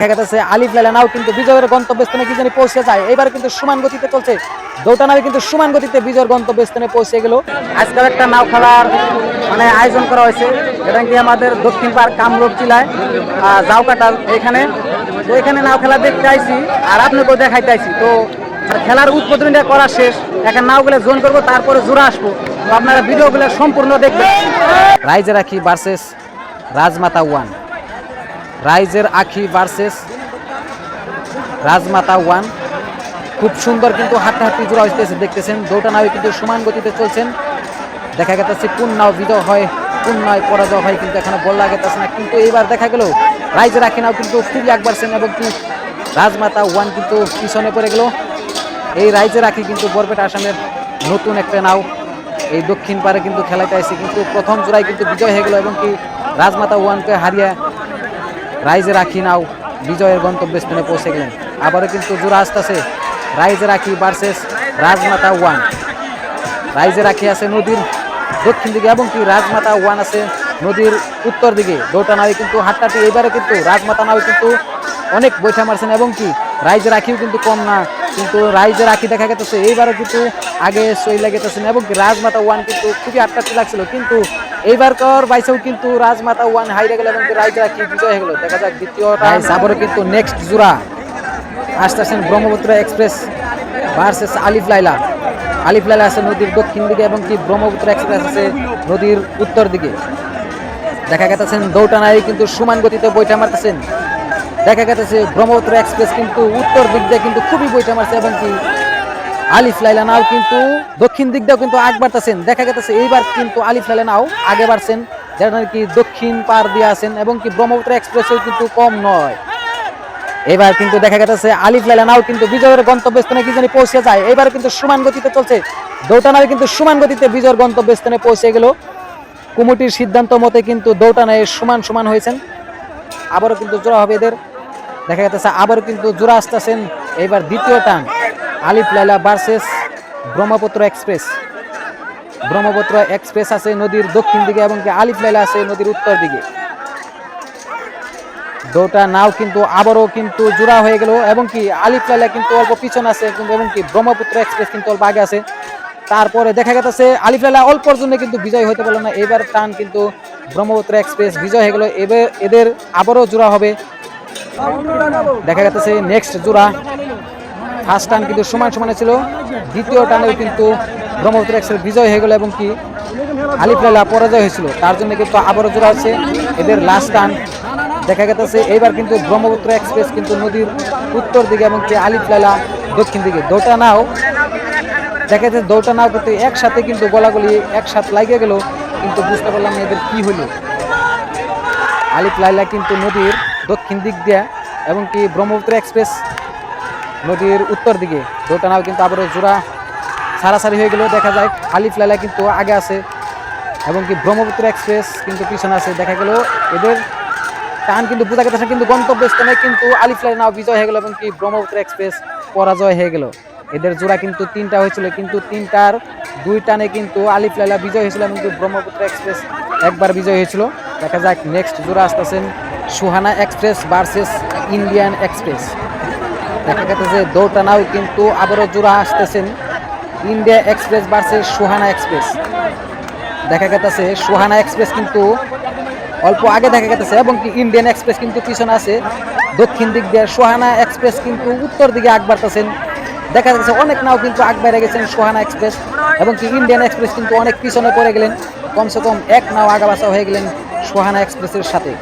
দেখা গেছে আলিফ লাইলা নাও কিন্তু বিজয়ের গন্তব্যস্থানে কি জানি পৌঁছে যায়। এবার কিন্তু সমান গতিতে চলছে। দৌটা নামে কিন্তু সমান গতিতে বিজয়ের গন্তব্যস্থানে পৌঁছে গেল। আজকাল একটা নাও খেলার মানে আয়োজন করা হয়েছে। এটা কি আমাদের দক্ষিণ পার্ক কামরূপ জেলায় জাউকাটাল এখানে। তো এখানে নাও খেলা দেখতে আইছি আর আপনাকেও দেখাইতে আইছি। তো খেলার উদ্বোধনটা করা শেষ। এখন নাওগুলো জোন করব, তারপরে জোড়া আসব। আপনারা ভিডিওগুলো সম্পূর্ণ দেখবেন। রাইজে রাখি ভার্সেস রাজমাতা ওয়ান রাইজের আখি ভার্সেস রাজমাতা ওয়ান খুব সুন্দর কিন্তু হাঁটাহাঁটি জোড়া হইতেছে, দেখতেছেন। দুটা নাও কিন্তু সমান গতিতে চলছেন। দেখা গেছে কোন নাও বিজয় হয় কোন নয় পরাজয় হয় কিন্তু এখানে বল লাগেতেছে না। কিন্তু এইবার দেখা গেল, রাইজের আখি নাও কিন্তু খুবই একবারছেন এবং কি রাজমাতা ওয়ান কিন্তু পিছনে পড়ে গেল। এই রাইজের আখি কিন্তু বরপেটা আসামের নতুন একটা নাও। এই দক্ষিণ পারে কিন্তু খেলাতে আসছে কিন্তু প্রথম জোড়ায় কিন্তু বিজয় হয়ে গেল এবং কি রাজমাতা ওয়ানকে হারিয়ে রাইজে রাখি নাও। বিজয়ের গন্তব্যস্থানে পৌঁছে গেলেন। আবারও কিন্তু জোড়া আসতেছে। রাইজে রাখি ভার্সেস রাজমাতা ওয়ান রাইজে রাখি আছে নদীর দক্ষিণ দিকে এবং কি রাজমাতা ওয়ান আছে নদীর উত্তর দিকে। দৌটা নাও কিন্তু হাট্টাটি এবারে কিন্তু রাজমাতা নাও কিন্তু অনেক বৈঠা মারছেন এবং কি রাইজে রাখিও কিন্তু কম না, কিন্তু রাইজে রাখি দেখা গেছে এইবারও কিন্তু আগে সই লাগেতেছেন এবং রাজমাতা ওয়ান কিন্তু খুবই আটকাটি লাগছিল, কিন্তু এইবারকার বাইসেও কিন্তু রাজমাতা ওয়ান হাইরে গেল এবং রাইজে রাখি বিজয় হয়ে গেল। দেখা যাক দ্বিতীয়টা। আবারও কিন্তু নেক্সট জোড়া। আসতেছেন ব্রহ্মপুত্র এক্সপ্রেস ভার্সেস আলিফ লাইলা আলিফ লাইলা আছে নদীর দক্ষিণ দিকে এবং কি ব্রহ্মপুত্র এক্সপ্রেস আছে নদীর উত্তর দিকে। দেখা গেতেছেন দৌটানায় কিন্তু সমান গতিতে বইটা মারতেছেন। দেখা গেছে ব্রহ্মপুত্র এক্সপ্রেস, কিন্তু উত্তর দিক দিয়ে কিন্তু খুবই বইটা মারছে, এবং কি আলিফ লাইলা নাও কিন্তু দক্ষিণ দিক দিয়েও কিন্তু আগ বাড়তেছেন। দেখা গেছে এইবার কিন্তু আলিফ লাইলা নাও আগে বাড়ছেন যেটা নাকি দক্ষিণ পার দিয়ে আছেন, এবং কি ব্রহ্মপুত্র এক্সপ্রেসও কিন্তু কম নয়। এবার কিন্তু দেখা গেছে আলিফ লাইলা নাও কিন্তু বিজয়ের গন্তব্যস্থানে কি জানি পৌঁছে যায়। এবার কিন্তু সমান গতিতে চলছে। দৌটানায় কিন্তু সমান গতিতে বিজয়ের গন্তব্যস্থানে পৌঁছে গেল। কুমুটির সিদ্ধান্ত মতে কিন্তু দৌটানায় সমান সমান হয়েছেন। আবারও কিন্তু জোড়া হবে এদের। দেখা যাচ্ছে আবারও কিন্তু জোড়া আসতেছেন। এবার দ্বিতীয় টান, Alif Laila versus Brahmaputra express Brahmaputra express আছে নদীর দক্ষিণ দিকে এবং আলিফ লাইলা আছে নদীর উত্তর দিকে। দুটা নাও কিন্তু আবারও কিন্তু জোড়া হয়ে গেল এবং কি আলিফ লাইলা কিন্তু অল্প পিছন আছে কিন্তু এবং কি ব্রহ্মপুত্র এক্সপ্রেস কিন্তু অল্প আগে আছে। তারপরে দেখা গেছে আলিফ লাইলা অল্পর জন্য কিন্তু বিজয় হতে পারল না। এবার টান কিন্তু ব্রহ্মপুত্র এক্সপ্রেস বিজয় হয়ে গেল। এবার এদের আবারও জোড়া হবে। দেখা যাচ্ছে নেক্সট জোড়া। ফার্স্ট টান কিন্তু সমান সমানে ছিল। দ্বিতীয় টানেও কিন্তু ব্রহ্মপুত্র এক্সপ্রেস বিজয় হয়ে গেল এবং কি আলিফ লাইলা পরাজয় হয়েছিল। তার জন্য কিন্তু আবারও জোড়া হচ্ছে এদের লাস্ট টান দেখা গেছে এইবার কিন্তু ব্রহ্মপুত্র এক্সপ্রেস কিন্তু নদীর উত্তর দিকে এবং কি আলিফ লাইলা দক্ষিণ দিকে। দৌটা নাও দেখা যাচ্ছে দৌটা নাও কিন্তু একসাথে কিন্তু গলাগলি, একসাথে লাগিয়ে গেল। কিন্তু বুঝতে পারলাম এদের কি হলো। আলিফ লাইলা কিন্তু নদীর দক্ষিণ দিক দিয়ে এবং কি ব্রহ্মপুত্র এক্সপ্রেস নদীর উত্তর দিকে। দৌটা নাও কিন্তু আবারও জোড়া সারাসারি হয়ে গেলেও দেখা যায়, আলিফ লাইলা কিন্তু আগে আছে এবং কি ব্রহ্মপুত্র এক্সপ্রেস কিন্তু পিছনে আছে। দেখা গেল এদের টান কিন্তু বোঝা গেছে, কিন্তু গন্তব্যস্থানে কিন্তু আলিফ নাও বিজয় হয়ে গেল এবং কি ব্রহ্মপুত্র এক্সপ্রেস পরাজয় হয়ে গেল। এদের জোড়া কিন্তু তিনটা হয়েছিল, কিন্তু তিনটার দুই টানে কিন্তু আলিফ লাইলা বিজয় হয়েছিল এবং ব্রহ্মপুত্র এক্সপ্রেস একবার বিজয় হয়েছিল। দেখা যাক নেক্সট জোড়া আসতেছেন Suhana express versus Indian express. দেখা গেছে যে দৌটানাও কিন্তু আবারও জোড়া আসতেছেন India express versus Suhana express. দেখা গেছে সুহানা এক্সপ্রেস কিন্তু অল্প আগে দেখা গেছে এবং কি ইন্ডিয়ান এক্সপ্রেস কিন্তু পিছনে আছে। দক্ষিণ দিক দিয়ে সোহানা এক্সপ্রেস কিন্তু উত্তর দিকে আগ বাড়তেছেন। দেখা যাচ্ছে অনেক নাও কিন্তু আগ বেড়ে গেছেন সোহানা এক্সপ্রেস এবং কি ইন্ডিয়ান এক্সপ্রেস কিন্তু অনেক পিছনে পড়ে গেলেন। কমসে কম এক নাও আগাবাসা হয়ে গেলেন সোহানা এক্সপ্রেসের সাথে।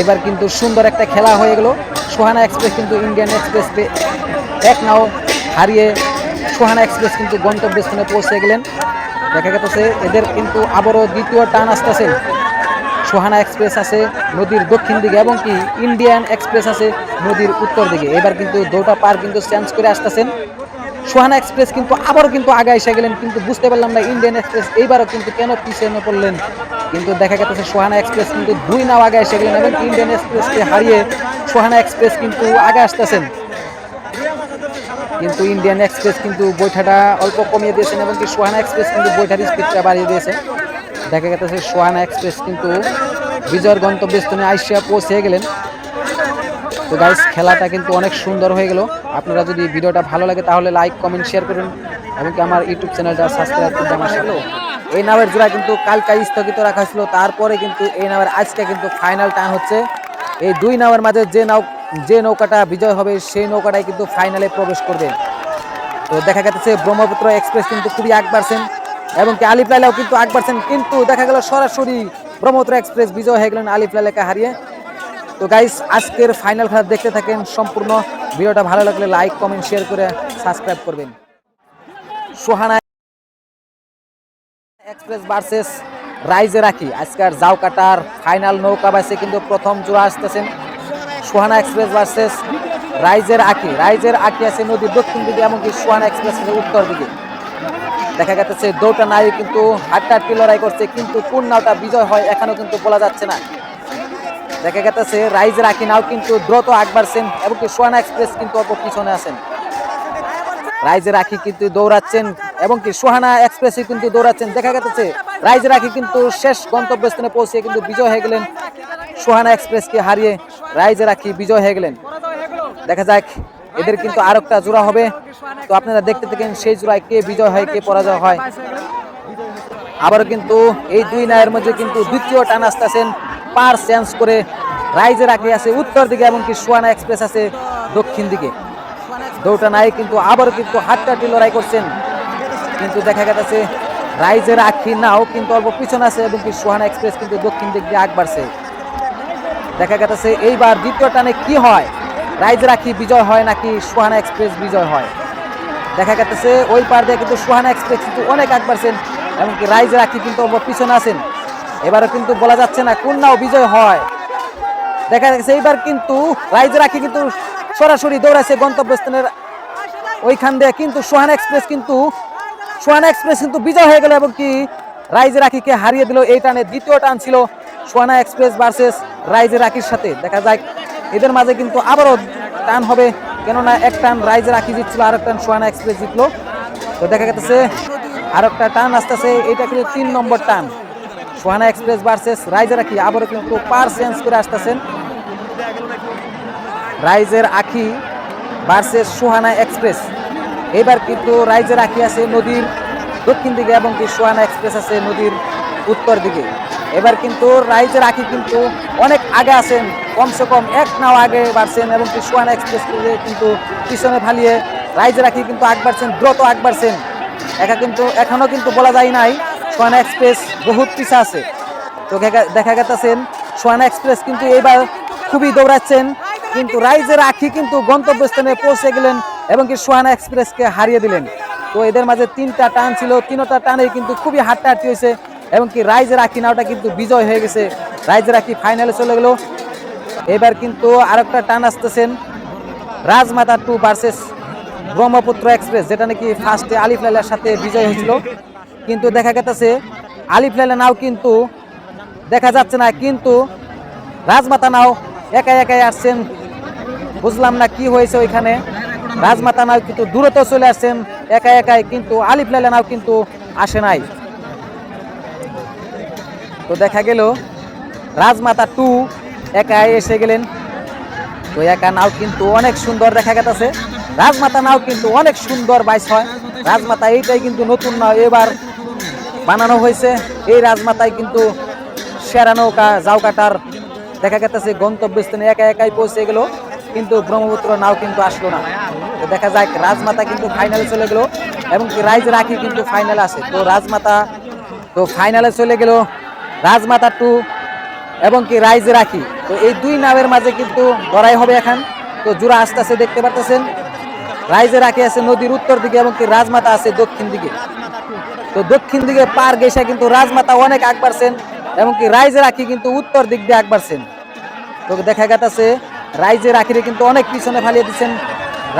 এবার কিন্তু সুন্দর একটা খেলা হয়ে গেল। সোহানা এক্সপ্রেস কিন্তু ইন্ডিয়ান এক্সপ্রেস এক নাও হারিয়ে সোহানা এক্সপ্রেস কিন্তু গন্তব্যস্থানে পৌঁছে গেলেন। দেখা গেছে এদের কিন্তু আবারও দ্বিতীয় টান আসতেছে। সোহানা এক্সপ্রেস আছে নদীর দক্ষিণ দিকে এবং কি ইন্ডিয়ান এক্সপ্রেস আছে নদীর উত্তর দিকে। এবার কিন্তু দুটা পার কিন্তু চেঞ্জ করে আসতেছেন। সোহানা এক্সপ্রেস কিন্তু আবারও কিন্তু আগে এসে গেলেন, কিন্তু বুঝতে পারলাম না ইন্ডিয়ান এক্সপ্রেস এইবারও কিন্তু কেন পিছনে পড়লেন কিন্তু দেখা গেছে সোহানা এক্সপ্রেস কিন্তু দুই নাও আগে এসে গেলেন এবং ইন্ডিয়ান এক্সপ্রেসকে হারিয়ে সোহানা এক্সপ্রেস কিন্তু আগে আসতেছেন। কিন্তু ইন্ডিয়ান এক্সপ্রেস কিন্তু বৈঠাটা অল্প কমিয়ে দিয়েছেন এবং কি সোহানা এক্সপ্রেস কিন্তু বৈঠার স্পিডটা বাড়িয়ে দিয়েছে। দেখা গেছে সোহানা এক্সপ্রেস কিন্তু বিজয়ের গন্তব্যস্থানে আইসিয়া পৌঁছে গেলেন। তো গাইস খেলাটা কিন্তু অনেক সুন্দর হয়ে গেল। আপনারা যদি ভিডিওটা ভালো লাগে তাহলে লাইক কমেন্ট শেয়ার করুন। এমনকি আমার ইউটিউব চ্যানেলটা সাবস্ক্রাইব করতে আমার এই নামের জোড়া কিন্তু কালকা স্থগিত রাখা ছিল তারপরে কিন্তু এই নামের আজকে কিন্তু ফাইনাল টান হচ্ছে। এই দুই নামের মাঝে যে নাও যে নৌকাটা বিজয় হবে, সেই নৌকাটাই কিন্তু ফাইনালে প্রবেশ করবে। তো দেখা গেছে ব্রহ্মপুত্র এক্সপ্রেস কিন্তু খুবই আগ বাড়ছেন, এবং কি আলিফ লাইলাও কিন্তু আগ বাড়ছেন। কিন্তু দেখা গেল সরাসরি ব্রহ্মপুত্র এক্সপ্রেস বিজয় হয়ে গেলেন আলিফ লাইলাকে হারিয়ে। তো গাইস আজকের ফাইনাল খেলা দেখতে থাকেন সম্পূর্ণ। ভিডিওটা ভালো লাগলে লাইক কমেন্ট শেয়ার করে সাবস্ক্রাইব করবেন। সোহানা এক্সপ্রেস ভার্সেস রাইজে রাখি। আজকের জাউ কাটার ফাইনাল নৌকা বাইসে কিন্তু প্রথম জোড়া আসতেছেন সোহানা এক্সপ্রেস ভার্সেস রাইজের আঁকি রাইজের আঁকি আছে নদীর দক্ষিণ দিকে, এমনকি সোহানা এক্সপ্রেস উত্তর দিকে। দেখা গেছে দৌটা নাই কিন্তু হাড্ডাহাড্ডি লড়াই করছে, কিন্তু কোন নাওটা বিজয় হয় এখনও কিন্তু বলা যাচ্ছে না। দেখা গেছে রাইজের আঁকি নাও কিন্তু দ্রুত আগ বাড়ছেন, এমনকি সোহানা এক্সপ্রেস কিন্তু অল্প পিছনে আছেন। রাইজে রাখি কিন্তু দৌড়াচ্ছেন এবং কি সোহানা এক্সপ্রেসে কিন্তু দৌড়াচ্ছেন। দেখা গেছে, রাইজে রাখি কিন্তু শেষ গন্তব্যস্থানে পৌঁছে কিন্তু বিজয় হয়ে গেলেন সোহানা এক্সপ্রেসকে হারিয়ে রাইজে রাখি বিজয় হয়ে গেলেন। দেখা যাক, এদের কিন্তু আর একটা জোড়া হবে। তো আপনারা দেখতে থাকেন সেই জোড়ায় কে বিজয় হয়, কে পরাজয় হয়। আবারও কিন্তু এই দুই নায়ের মধ্যে কিন্তু দ্বিতীয় টান আসতেছেন। পার চেঞ্জ করে রাইজে রাখি আছে উত্তর দিকে এমনকি সোয়ানা এক্সপ্রেস আছে দক্ষিণ দিকে। দৌটা নাই, কিন্তু আবারও কিন্তু হাট্টাটি লড়াই করছেন। কিন্তু দেখা গেছে, রাইজের আখি নাও, কিন্তু অল্প পিছনে আছে এবং কি সোহানা এক্সপ্রেস কিন্তু দক্ষিণ দিক দিয়ে আগ বাড়ছে। দেখা গেছে, এইবার দ্বিতীয় টানে কি হয়? রাইজের আখি বিজয় হয় নাকি সোহানা এক্সপ্রেস বিজয় হয়? দেখা গেছে, ওই পার দিয়ে কিন্তু সোহানা এক্সপ্রেস কিন্তু অনেক আগ বাড়ছেন, এমনকি রাইজের আখি কিন্তু অল্প পিছনে আছেন। এবারও কিন্তু বলা যাচ্ছে না কোন নাও বিজয় হয়। দেখা গেছে, এইবার কিন্তু রাইজের আখি কিন্তু সরাসরি দৌড়াচ্ছে গন্তব্যস্থানের ওইখান দিয়ে। কিন্তু সোহানা এক্সপ্রেস কিন্তু সোহানা এক্সপ্রেস কিন্তু বিজয় হয়ে গেল এবং কি রাইজের রাখিকে হারিয়ে দিল। এই টানে দ্বিতীয় টান ছিল সোহানা এক্সপ্রেস ভার্সেস রাইজের রাখির সাথে। দেখা যায় এদের মাঝে কিন্তু আবারও টান হবে। কেননা এক টান রাইজের রাখি জিতছিল আর এক টান সোহানা এক্সপ্রেস জিতলো। তো দেখা গেছে আর একটা টান আসতেছে এটা কিন্তু তিন নম্বর টান। সোহানা এক্সপ্রেস ভার্সেস রাইজের রাখি আবারও কিন্তু পার চেঞ্জ করে আসতেছেন। রাইজের আখি ভার্সেস সুহানা এক্সপ্রেস এবার কিন্তু রাইজের আখি আছে নদীর দক্ষিণ দিকে এবং কি সুহানা এক্সপ্রেস আছে নদীর উত্তর দিকে। এবার কিন্তু রাইজের আখি কিন্তু অনেক আগে আছেন কমসে কম এক নাও আগে বাড়ছেন এবং কি সুহানা এক্সপ্রেস কিন্তু পিছনে ফালিয়ে রাইজের আখি কিন্তু আগ বাড়ছেন দ্রুত আগ বাড়ছেন একা কিন্তু এখনও কিন্তু বলা যায় নাই, সোহানা এক্সপ্রেস বহুত পিছা আছে। তো দেখা- গেছেন সোহানা এক্সপ্রেস কিন্তু এবার খুবই দৌড়াচ্ছেন। কিন্তু রাইজের আখি কিন্তু গন্তব্যস্থানে পৌঁছে গেলেন এবং কি সোহানা এক্সপ্রেসকে হারিয়ে দিলেন। তো এদের মাঝে তিনটা টান ছিল, তিনটা টানে কিন্তু খুবই হাট্টাহাট্টি হয়েছে এবং কি রাইজের আখি নাওটা কিন্তু বিজয় হয়ে গেছে। রাইজের আখি ফাইনালে চলে গেল। এবার কিন্তু আরেকটা টান আসতেছেন Rajmata two versus Brahmaputra express, যেটা নাকি ফার্স্টে আলিফ লাইলার সাথে বিজয় হয়েছিল। কিন্তু দেখা গেছে আলিফ লাইলা নাও কিন্তু দেখা যাচ্ছে না, কিন্তু রাজমাতা নাও একাই একাই আসছেন বুঝলাম না কি হয়েছে ওইখানে। রাজমাতা নাও কিন্তু দূরত চলে আসছেন, একা একাই কিন্তু আলিফ লাইলা নাও কিন্তু আসে নাই। তো দেখা গেল, রাজমাতা টু একাই এসে গেলেন। তো একা নাও কিন্তু অনেক সুন্দর দেখা গেছে রাজমাতা নাও কিন্তু অনেক সুন্দর বাইস হয়। রাজমাতা এইটাই কিন্তু নতুন নাও এবার বানানো হয়েছে। এই রাজমাতায় কিন্তু সেরা নৌকা, জাউকাটার দেখা গেছে গন্তব্যস্থানে একা একাই পৌঁছে গেল। কিন্তু ব্রহ্মপুত্র নাও কিন্তু আসলো না। তো দেখা যায় রাজমাতা কিন্তু ফাইনালে চলে গেল এবং রাইজ রাখি কিন্তু ফাইনালে আছে। তো রাজমাতা, তো ফাইনালে চলে গেল রাজমাতা টু এবং কি রাইজ রাখি। তো এই দুই নামের মাঝে কিন্তু লড়াই হবে এখন। তো জোড়া আস্তে আস্তে দেখতে পারতেছেন, রাইজে রাখি আছে নদীর উত্তর দিকে এবং কি রাজমাতা আছে দক্ষিণ দিকে। তো দক্ষিণ দিকে পার গেছে কিন্তু রাজমাতা অনেক আগ বাড়ছেন এবং কি রাইজে রাখি কিন্তু উত্তর দিক দিয়ে আগ বাড়ছেন। তো দেখা গেছে রাইজে রাখিরে কিন্তু অনেক পিছনে ফালিয়ে দিচ্ছেন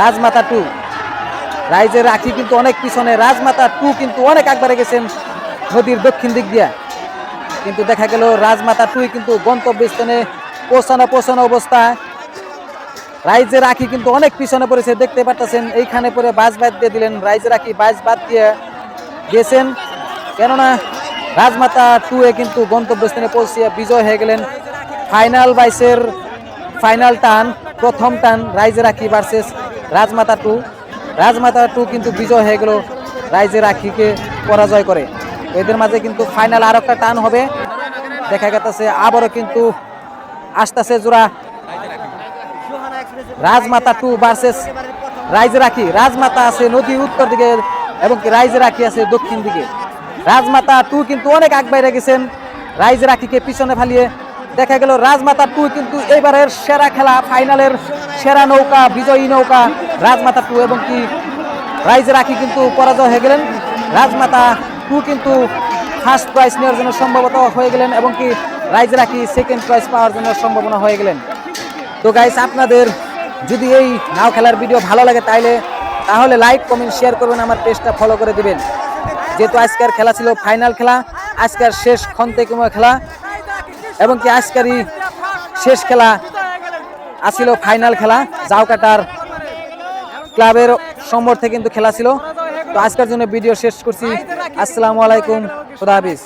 রাজমাতা টু। রাইজে রাখি কিন্তু অনেক পিছনে, রাজমাতা টু কিন্তু অনেক আগবারে গেছেন নদীর দক্ষিণ দিক দিয়া। কিন্তু দেখা গেল রাজমাতা টুই কিন্তু গন্তব্যস্থানে পৌঁছানো পৌঁছানো অবস্থা। রাইজে রাখি কিন্তু অনেক পিছনে পড়েছে, দেখতে পারতেছেন, এইখানে পরে বাস বাদ দিয়ে দিলেন। রাইজে রাখি বাস বাদ দিয়ে গেছেন। কেননা রাজমাতা টুয়ে কিন্তু গন্তব্যস্থানে পৌঁছিয়ে বিজয় হয়ে গেলেন। ফাইনাল বাইসের ফাইনাল টান, প্রথম টান রাইজে Rakhi versus Rajmata two Rajmata two কিন্তু বিজয় হয়ে গেল রাইজে রাখিকে পরাজয় করে। এদের মাঝে কিন্তু ফাইনাল আর একটা টান হবে। দেখা গেছে আবারও কিন্তু আসতেছে জোড়া রাজমাতা টু ভার্সেস রাইজে রাখি রাজমাতা আছে নদী উত্তর দিকে এবং রাইজে রাখি আছে দক্ষিণ দিকে। রাজমাতা টু কিন্তু অনেক আগ বাইরে গেছেন। রাইজে রাখিকে পিছনে ফালিয়ে দেখা গেল রাজমাতা টু, কিন্তু এবারের সেরা খেলা, ফাইনালের সেরা নৌকা, বিজয়ী নৌকা রাজমাতা টু এবং কি রাইজে রাখি কিন্তু পরাজয় হয়ে গেলেন। রাজমাতা টু কিন্তু ফার্স্ট প্রাইজ নেওয়ার জন্য সম্ভবত হয়ে গেলেন এবং কি রাইজে রাখি সেকেন্ড প্রাইজ পাওয়ার জন্য সম্ভাবনা হয়ে গেলেন। তো গাইস আপনাদের যদি এই নাও খেলার ভিডিও ভালো লাগে তাইলে, তাহলে লাইক কমেন্ট শেয়ার করবেন, আমার পেজটা ফলো করে দিবেন। যেহেতু আজকের খেলা ছিল ফাইনাল খেলা, আজকের শেষ খন্তেকুমা খেলা এবং কি আজকেরই শেষ খেলা আসিল ফাইনাল খেলা জাউকাটার ক্লাবের সম্বর্ধে কিন্তু খেলা ছিল। তো আজকের জন্য ভিডিও শেষ করছি। আসসালামু আলাইকুম, খুদা হাফিজ।